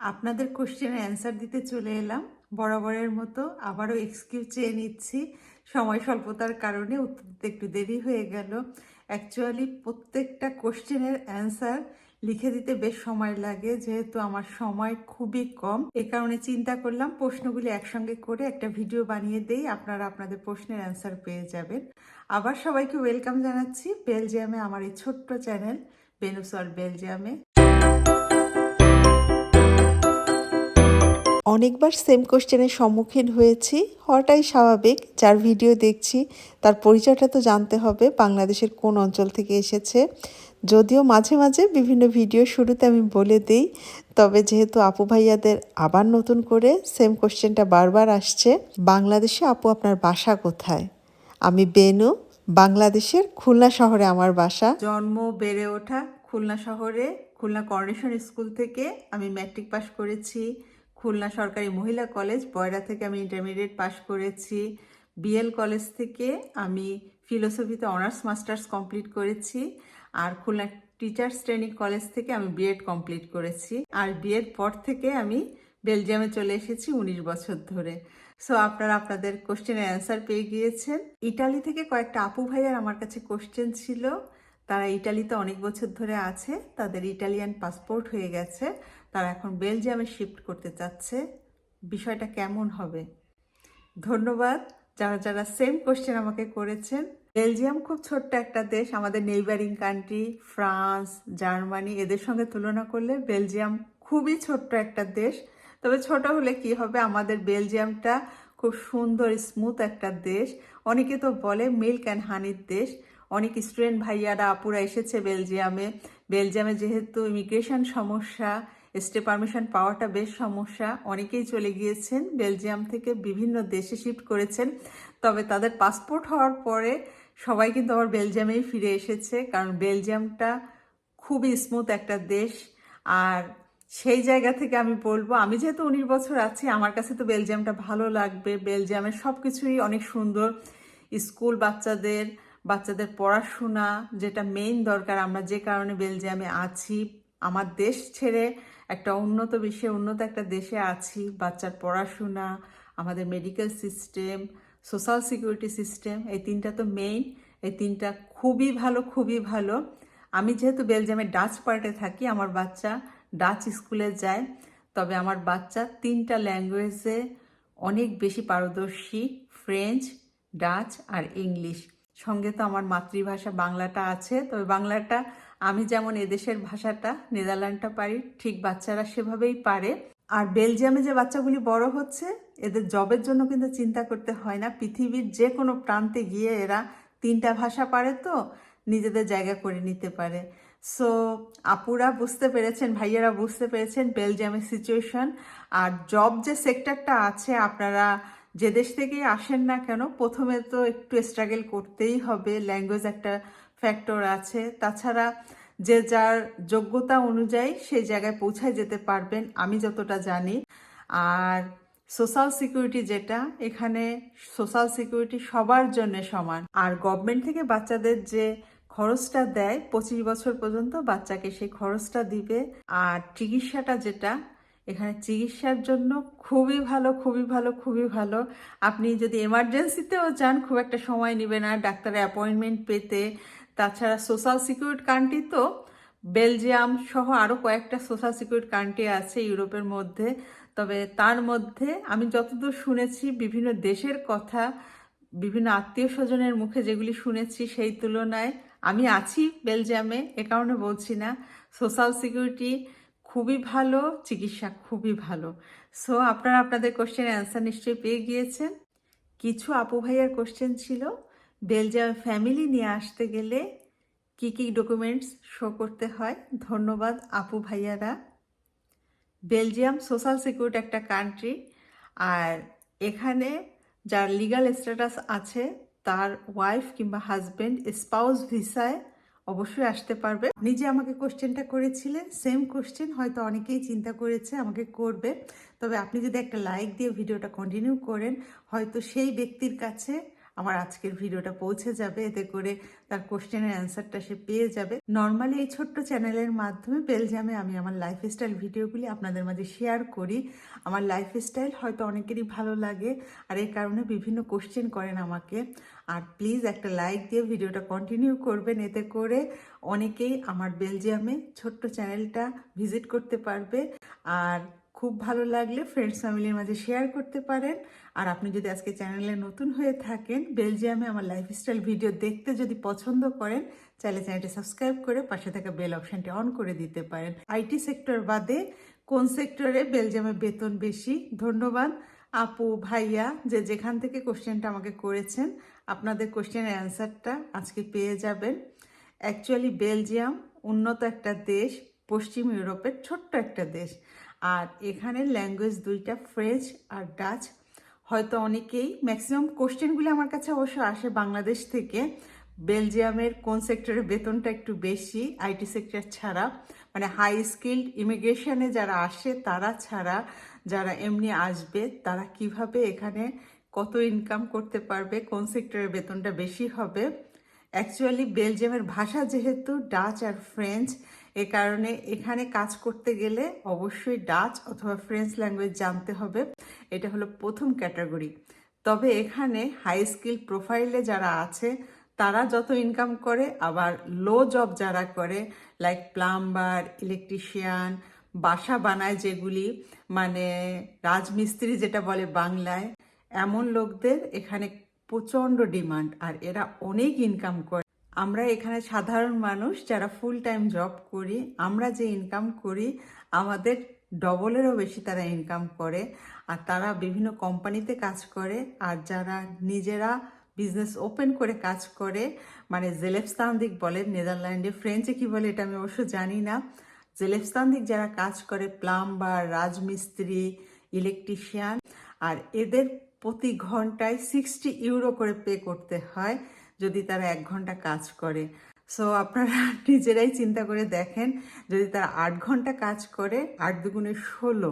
আপনাদের কোশ্চেনের অ্যান্সার দিতে চলে এলাম। বরাবরের মতো আবারও এক্সকিউজ চেয়ে নিচ্ছি। সময় স্বল্পতার কারণে উত্তর একটু দেরি হয়ে গেল। অ্যাকচুয়ালি প্রত্যেকটা কোশ্চেনের অ্যান্সার লিখে দিতে বেশ সময় লাগে, যেহেতু আমার সময় খুবই কম। এ কারণে চিন্তা করলাম, প্রশ্নগুলি একসঙ্গে করে একটা ভিডিও বানিয়ে দেই, আপনারা আপনাদের প্রশ্নের অ্যান্সার পেয়ে যাবেন। আবার সবাইকে ওয়েলকাম জানাচ্ছি বেলজিয়ামে আমার এই ছোট্ট চ্যানেল বেনুসর বেলজিয়ামে অনেকবার সেম কোশ্চেনের সম্মুখীন হয়েছি। হওয়াটাই স্বাভাবিক। যার ভিডিও দেখছি, তার পরিচয়টা তো জানতে হবে, বাংলাদেশের কোন অঞ্চল থেকে এসেছে। যদিও মাঝে মাঝে বিভিন্ন ভিডিও শুরুতে আমি বলে দিই, তবে যেহেতু আপু ভাইয়াদের আবার নতুন করে সেম কোশ্চেনটা বারবার আসছে, বাংলাদেশে আপু আপনার বাসা কোথায়? আমি বেনু, বাংলাদেশের খুলনা শহরে আমার বাসা। জন্ম বেড়ে ওঠা খুলনা শহরে, খুলনা কর্নেশন স্কুল থেকে আমি ম্যাট্রিক পাশ করেছি। খুলনা সরকারি মহিলা কলেজ বয়রা থেকে আমি ইন্টারমিডিয়েট পাশ করেছি। বিএল কলেজ থেকে আমি ফিলোসফিতে অনার্স মাস্টার্স কমপ্লিট করেছি। আর খুলনা টিচার্স ট্রেনিং কলেজ থেকে আমি বিএড কমপ্লিট করেছি। আর বিএড পর থেকে আমি বেলজিয়ামে চলে এসেছি উনিশ বছর ধরে। সো আপনারা আপনাদের কোশ্চেনের অ্যান্সার পেয়ে গিয়েছেন। ইটালি থেকে কয়েকটা আপু ভাইয়ার আমার কাছে কোশ্চেন ছিল। তারা ইটালিতে অনেক বছর ধরে আছে, তাদের ইটালিয়ান পাসপোর্ট হয়ে গেছে, তারা এখন বেলজিয়ামে শিফট করতে চাচ্ছে। বিষয়টা কেমন হবে? ধন্যবাদ। যারা যারা সেম কোশ্চেন আমাকে করেছেন, বেলজিয়াম খুব ছোট্ট একটা দেশ, আমাদের নেইবারিং কান্ট্রি ফ্রান্স জার্মানি এদের সঙ্গে তুলনা করলে বেলজিয়াম খুবই ছোট্ট একটা দেশ। তবে ছোট হলে কি হবে? আমাদের বেলজিয়ামটা খুব সুন্দর স্মুথ একটা দেশ। অনেকে তো বলে মিল্ক অ্যান্ড হানির দেশ। অনেক স্টুডেন্ট ভাইয়ারা, আপুরা এসেছে বেলজিয়ামে। বেলজিয়ামে যেহেতু ইমিগ্রেশন সমস্যা স্টে পারমিশন পাওয়াটা বেশ সমস্যা, অনেকেই চলে গিয়েছেন। বেলজিয়াম থেকে বিভিন্ন দেশে শিফট করেছেন। তবে তাদের পাসপোর্ট হওয়ার পরে সবাই কিন্তু আবার বেলজিয়ামেই ফিরে এসেছে, কারণ বেলজিয়ামটা খুবই স্মুথ একটা দেশ। আর সেই জায়গা থেকে আমি বলব, আমি যেহেতু উনিশ বছর আছি, আমার কাছে তো বেলজিয়ামটা ভালো লাগবে। বেলজিয়ামের সব কিছুই অনেক সুন্দর। স্কুল বাচ্চাদের বাচ্চাদের পড়াশোনা যেটা মেইন দরকার, আমরা যে কারণে বেলজিয়ামে আছি, আমার দেশ ছেড়ে একটা উন্নত বিশ্বে, উন্নত একটা দেশে আছি, বাচ্চার পড়াশোনা, আমাদের medical system social security system এই তিনটা তো মেইন এই তিনটা খুবই ভালো খুবই ভালো। আমি যেহেতু বেলজিয়ামের ডাচ পার্টে থাকি, আমার বাচ্চা ডাচ স্কুলে যায়, তবে আমার বাচ্চা তিনটা ল্যাঙ্গুয়েজে অনেক বেশি পারদর্শী ফ্রেঞ্চ ডাচ আর ইংলিশ সঙ্গে তো আমার মাতৃভাষা বাংলাটা আছে। তবে বাংলাটা আমি যেমন এদেশের ভাষাটা, নেদারল্যান্ডটা পারি, ঠিক বাচ্চারা সেভাবেই পারে। আর বেলজিয়ামে যে বাচ্চাগুলি বড় হচ্ছে, এদের জবের জন্য কিন্তু চিন্তা করতে হয় না। পৃথিবীর যে কোনো প্রান্তে গিয়ে এরা তিনটা ভাষা পারে তো, নিজেদের জায়গা করে নিতে পারে। সো আপুরা বুঝতে পেরেছেন, ভাইয়ারা বুঝতে পেরেছেন বেলজিয়ামের সিচুয়েশন আর জব যে সেক্টরটা আছে, আপনারা যে দেশ থেকেই আসেন না কেন, প্রথমে তো একটু স্ট্রাগল করতেই হবে ল্যাঙ্গুয়েজ একটা ফ্যাক্টর আছে। তাছাড়া যে যার যোগ্যতা অনুযায়ী সেই জায়গায় পৌঁছায় যেতে পারবেন, আমি যতটা জানি। আর সোশ্যাল সিকিউরিটি যেটা, এখানে সোশ্যাল সিকিউরিটি সবার জন্য সমান। আর গভর্নমেন্ট থেকে বাচ্চাদের যে খরচটা দেয়, পঁচিশ বছর পর্যন্ত বাচ্চাকে সেই খরচটা দিবে। আর চিকিৎসাটা যেটা এখানে চিকিৎসার জন্য খুবই ভালো খুবই ভালো খুবই ভালো। আপনি যদি এমার্জেন্সিতেও যান, খুব একটা সময় নেবে না। ডাক্তারের অ্যাপয়েন্টমেন্ট পেতে। তাছাড়া সোশ্যাল সিকিউরিটি কান্ট্রি তো বেলজিয়াম সহ আরও কয়েকটা সোশ্যাল সিকিউরিটি কান্ট্রি আছে ইউরোপের মধ্যে। তবে তার মধ্যে আমি যতদূর শুনেছি, বিভিন্ন দেশের কথা, বিভিন্ন আত্মীয় স্বজনের মুখে যেগুলি শুনেছি সেই তুলনায় আমি আছি বেলজিয়ামে এ কারণে বলছি না। সোশ্যাল সিকিউরিটি খুবই ভালো, চিকিৎসা খুবই ভালো। সো আপনারা আপনাদের কোশ্চেন অ্যান্সার নিশ্চয়ই পেয়ে গিয়েছেন। কিছু আপু ভাইয়ার কোশ্চেন ছিল বেলজিয়াম ফ্যামিলি নিয়ে আসতে গেলে কি কি ডকুমেন্টস শো করতে হয়? ধন্যবাদ আপু ভাইয়ারা। বেলজিয়াম সোশ্যাল সিকিউরিটি একটা কান্ট্রি আর এখানে যার লিগাল স্ট্যাটাস আছে, তার ওয়াইফ কিংবা হাজবেন্ড স্পাউস ভিসায় অবশ্যই আসতে পারবে। আপনি যে আমাকে কোশ্চেনটা করেছিলেন সেম কোশ্চেন হয়তো অনেকেই চিন্তা করেছে, আমাকে করবে। তবে আপনি যদি একটা লাইক দিয়ে ভিডিওটা কন্টিনিউ করেন, হয়তো সেই ব্যক্তির কাছে আমার আজকের ভিডিওটা পৌঁছে যাবে। এতে করে তার কোশ্চেনের অ্যান্সারটা সে পেয়ে যাবে। নর্মালি এই ছোট্ট চ্যানেলের মাধ্যমে বেলজিয়ামে আমি আমার লাইফস্টাইল ভিডিওগুলি আপনাদের মাঝে শেয়ার করি। আমার লাইফস্টাইল হয়তো অনেকেরই ভালো লাগে আর এই কারণে বিভিন্ন কোশ্চেন করেন আমাকে। আর প্লিজ একটা লাইক দিয়ে ভিডিওটা কন্টিনিউ করবেন। এতে করে অনেকেই আমার বেলজিয়ামে ছোট্ট চ্যানেলটা ভিজিট করতে পারবে। আর খুব ভালো লাগলে ফ্রেন্ডস ফ্যামিলির মাঝে শেয়ার করতে পারেন। আর আপনি যদি আজকে চ্যানেলে নতুন হয়ে থাকেন বেলজিয়ামে আমার লাইফস্টাইল ভিডিও দেখতে যদি পছন্দ করেন চাইলে চ্যানেলটি সাবস্ক্রাইব করে পাশে থাকা বেল অপশনটি অন করে দিতে পারেন। আইটি সেক্টর বাদে কোন সেক্টরে বেলজিয়ামে বেতন বেশি? ধন্যবাদ। আপু, ভাইয়া, যে যেখান থেকে কোশ্চেনটা আমাকে করেছেন, আপনাদের কোশ্চেনের অ্যান্সারটা আজকে পেয়ে যাবেন। অ্যাকচুয়ালি বেলজিয়াম উন্নত একটা দেশ, পশ্চিম ইউরোপের ছোট্ট একটা দেশ। আর এখানে ল্যাঙ্গুয়েজ দুইটা ফ্রেঞ্চ আর ডাচ হয়তো অনেকেই ম্যাক্সিমাম কোশ্চেনগুলি আমার কাছে অবশ্য আসে বাংলাদেশ থেকে। বেলজিয়ামের কোন সেক্টরে বেতনটা একটু বেশি? আইটি সেক্টর ছাড়া। মানে হাই স্কিল্ড ইমিগ্রেশনে যারা আসে, তারা ছাড়া যারা এমনি আসবে, তারা কীভাবে এখানে কত ইনকাম করতে পারবে? কোন সেক্টরে বেতনটা বেশি হবে? অ্যাকচুয়ালি বেলজিয়ামের ভাষা যেহেতু ডাচ আর ফ্রেঞ্চ এ কারণে এখানে কাজ করতে গেলে অবশ্যই ডাচ অথবা ফ্রেঞ্চ ল্যাঙ্গুয়েজ জানতে হবে। এটা হলো প্রথম ক্যাটাগরি। তবে এখানে হাই স্কিল প্রোফাইলে যারা আছে, তারা যত ইনকাম করে, আবার লো জব যারা করে লাইক প্লাম্বার ইলেকট্রিশিয়ান বাসা বানায় যেগুলি মানে রাজমিস্ত্রি যেটা বলে বাংলায়, এমন লোকদের এখানে প্রচণ্ড ডিমান্ড আর এরা অনেক ইনকাম করে। আমরা এখানে সাধারণ মানুষ যারা ফুল টাইম জব করি, আমরা যে ইনকাম করি, আমাদের ডবলেরও বেশি তারা ইনকাম করে। আর তারা বিভিন্ন কোম্পানিতে কাজ করে। আর যারা নিজেরা বিজনেস ওপেন করে কাজ করে মানে জেলেফস্তান্দিক বলে, নেদারল্যান্ডে ফ্রেঞ্চে কি বলে এটা আমি অবশ্য জানি না। জেলেফস্তান্দিক যারা কাজ করে প্লাম্বার রাজমিস্ত্রি ইলেকট্রিশিয়ান আর এদের প্রতি ঘন্টায় সিক্সটি ইউরো করে পে করতে হয়। যদি তারা এক ঘণ্টা কাজ করে। সো আপনারা নিজেরাই চিন্তা করে দেখেন, যদি তারা আট ঘণ্টা কাজ করে, আট দুগুণে ষোলো,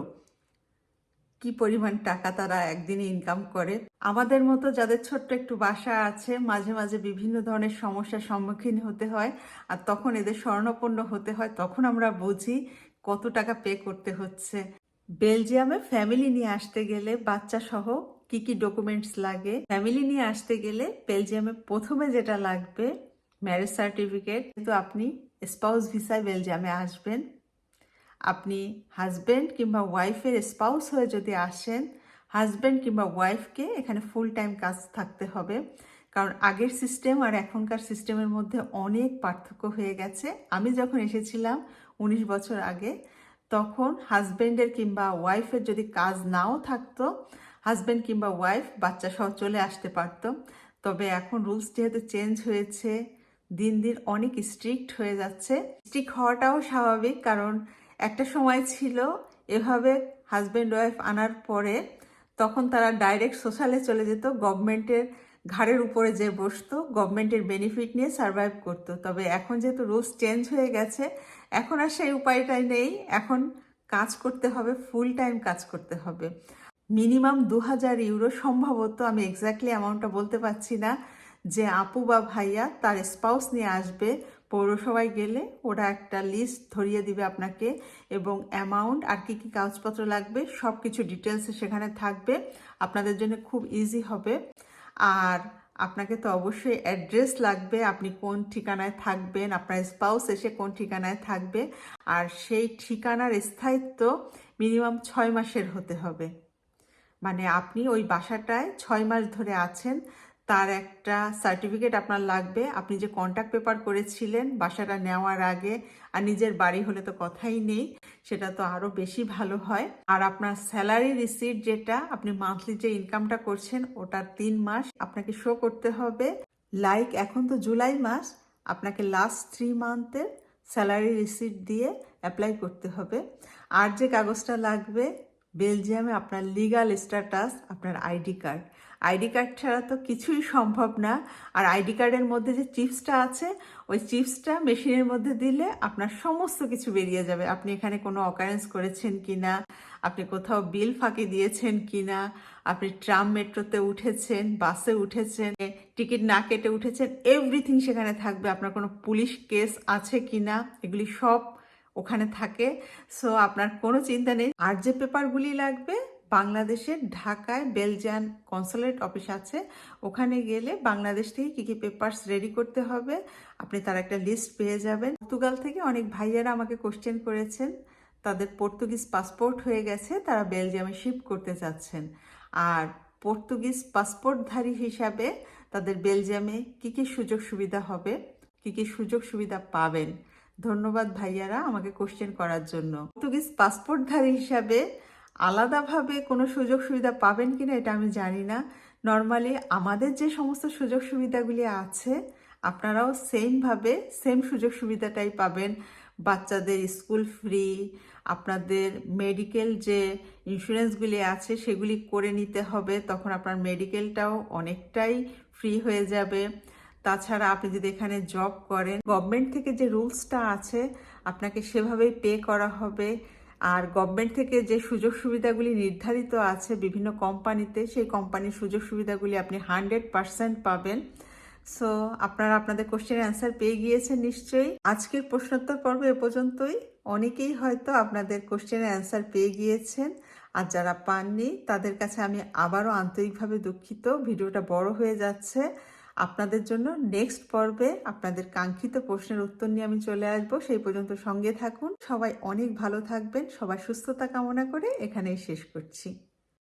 কি পরিমাণ টাকা তারা একদিনে ইনকাম করে? আমাদের মতো যাদের ছোট্ট একটু বাসা আছে, মাঝে মাঝে বিভিন্ন ধরনের সমস্যার সম্মুখীন হতে হয়, আর তখন এদের স্বর্ণপন্ন হতে হয়, তখন আমরা বুঝি কত টাকা পে করতে হচ্ছে। বেলজিয়ামে ফ্যামিলি নিয়ে আসতে গেলে বাচ্চা সহ কি কি ডকুমেন্টস লাগে? ফ্যামিলি নিয়ে আসতে গেলে বেলজিয়ামে প্রথমে যেটা লাগবে ম্যারেজ সার্টিফিকেট কিন্তু আপনি স্পাউস ভিসায় বেলজিয়ামে আসবেন, আপনি হাজব্যান্ড কিংবা ওয়াইফের স্পাউস হয়ে যদি আসেন হাজব্যান্ড কিংবা ওয়াইফকে এখানে ফুল টাইম কাজ থাকতে হবে। কারণ আগের সিস্টেম আর এখনকার সিস্টেমের মধ্যে অনেক পার্থক্য হয়ে গেছে। আমি যখন এসেছিলাম উনিশ বছর আগে, তখন হাজব্যান্ডের কিংবা ওয়াইফের যদি কাজ নাও থাকতো হাজব্যান্ড কিংবা ওয়াইফ বাচ্চা সহ চলে আসতে পারতো। তবে এখন রুলস যেহেতু চেঞ্জ হয়েছে, দিন দিন অনেক স্ট্রিক্ট হয়ে যাচ্ছে। স্ট্রিক্ট হওয়াটাও স্বাভাবিক কারণ একটা সময় ছিল এভাবে হাজব্যান্ড ওয়াইফ আনার পরে তখন তারা ডাইরেক্ট সোশ্যালে চলে যেত, গভর্নমেন্টের ঘাড়ের উপরে যে বসতো, গভর্নমেন্টের বেনিফিট নিয়ে সার্ভাইভ করতো। তবে এখন যেহেতু রুলস চেঞ্জ হয়ে গেছে, এখন আর সেই উপায়টাই নেই। এখন কাজ করতে হবে ফুল টাইম কাজ করতে হবে। মিনিমাম দু হাজার ইউরো সম্ভবত আমি এক্স্যাক্টলি অ্যামাউন্টটা বলতে পারছি না, যে আপু বা ভাইয়া তার স্পাউস নিয়ে আসবে, পৌরসভায় গেলে ওরা একটা লিস্ট ধরিয়ে দিবে আপনাকে এবং অ্যামাউন্ট আর কি কি কাগজপত্র লাগবে সব কিছু ডিটেলসে সেখানে থাকবে, আপনাদের জন্য খুব ইজি হবে। আর আপনাকে তো অবশ্যই অ্যাড্রেস লাগবে, আপনি কোন ঠিকানায় থাকবেন, আপনার স্পাউস এসে কোন ঠিকানায় থাকবে, আর সেই ঠিকানার স্থায়িত্ব মিনিমাম ছয় মাসের হতে হবে। মানে আপনি ওই বাসাটায় ছয় মাস ধরে আছেন, তার একটা সার্টিফিকেট আপনার লাগবে। আপনি যে কন্ট্যাক্ট পেপার করেছিলেন বাসাটা নেওয়ার আগে, আর নিজের বাড়ি হলে তো কথাই নেই, সেটা তো আরও বেশি ভালো হয়। আর আপনার স্যালারি রিসিট যেটা, আপনি মান্থলি যে ইনকামটা করছেন ওটার তিন মাস আপনাকে শো করতে হবে। লাইক এখন তো জুলাই মাস, আপনাকে লাস্ট থ্রি মান্থের স্যালারি রিসিট দিয়ে অ্যাপ্লাই করতে হবে। আর যে কাগজটা লাগবে বেলজিয়ামে আপনার লিগাল স্ট্যাটাস আপনার আইডি কার্ড আইডি কার্ড ছাড়া তো কিছুই সম্ভব না। আর আইডি কার্ডের মধ্যে যে চিপসটা আছে, ওই চিপসটা মেশিনের মধ্যে দিলে আপনার সমস্ত কিছু বেরিয়ে যাবে। আপনি এখানে কোনো অকারেন্স করেছেন কি না আপনি কোথাও বিল ফাঁকি দিয়েছেন কি না আপনি ট্রাম মেট্রোতে উঠেছেন বাসে উঠেছেন টিকিট না কেটে উঠেছেন এভরিথিং সেখানে থাকবে। আপনার কোনো পুলিশ কেস আছে কি না এগুলি সব ওখানে থাকে। সো আপনার কোনো চিন্তা নেই। আর যে পেপারগুলি লাগবে, বাংলাদেশের ঢাকায় বেলজিয়ান কনসুলেট অফিস আছে। ওখানে গেলে বাংলাদেশ থেকে কী কী পেপারস রেডি করতে হবে, আপনি তার একটা লিস্ট পেয়ে যাবেন। পর্তুগাল থেকে অনেক ভাইয়ারা আমাকে কোশ্চেন করেছেন। তাদের পর্তুগিজ পাসপোর্ট হয়ে গেছে, তারা বেলজিয়ামে শিফট করতে চাচ্ছেন। আর পর্তুগিজ পাসপোর্টধারী হিসাবে তাদের বেলজিয়ামে কী কী সুযোগ সুবিধা হবে, কী কী সুযোগ সুবিধা পাবেন ধন্যবাদ ভাইয়ারা আমাকে কোশ্চেন করার জন্য। পর্তুগিজ পাসপোর্টধারী হিসাবে আলাদাভাবে কোনো সুযোগ সুবিধা পাবেন কিনা এটা আমি জানি না। নর্মালি আমাদের যে সমস্ত সুযোগ সুবিধাগুলি আছে, আপনারাও সেমভাবে সেম সুযোগ সুবিধাটাই পাবেন। বাচ্চাদের স্কুল ফ্রি আপনাদের মেডিকেল যে ইন্স্যুরেন্সগুলি আছে সেগুলি করে নিতে হবে, তখন আপনার মেডিকেলটাও অনেকটাই ফ্রি হয়ে যাবে। তাছাড়া আপনি যদি এখানে জব করেন গভর্নমেন্ট থেকে যে রুলসটা আছে, আপনাকে সেভাবেই পে করা হবে। আর গভর্নমেন্ট থেকে যে সুযোগ সুবিধাগুলি নির্ধারিত আছে বিভিন্ন কোম্পানিতে সেই কোম্পানির সুযোগ সুবিধাগুলি আপনি হান্ড্রেড পারসেন্ট পাবেন। সো আপনারা আপনাদের কোশ্চেনের অ্যান্সার পেয়ে গিয়েছেন নিশ্চয়ই। আজকের প্রশ্নোত্তর পর্ব এ পর্যন্তই। অনেকেই হয়তো আপনাদের কোশ্চেনের অ্যান্সার পেয়ে গিয়েছেন। আর যারা পাননি, তাদের কাছে আমি আবারও আন্তরিকভাবে দুঃখিত। ভিডিওটা বড় হয়ে যাচ্ছে। আপনাদের জন্য নেক্সট পর্বে আপনাদের কাঙ্ক্ষিত প্রশ্নের উত্তর নিয়ে আমি চলে আসব। সেই পর্যন্ত সঙ্গে থাকুন। সবাই অনেক ভালো থাকবেন। সবাই সুস্থতা কামনা করে এখানেই শেষ করছি।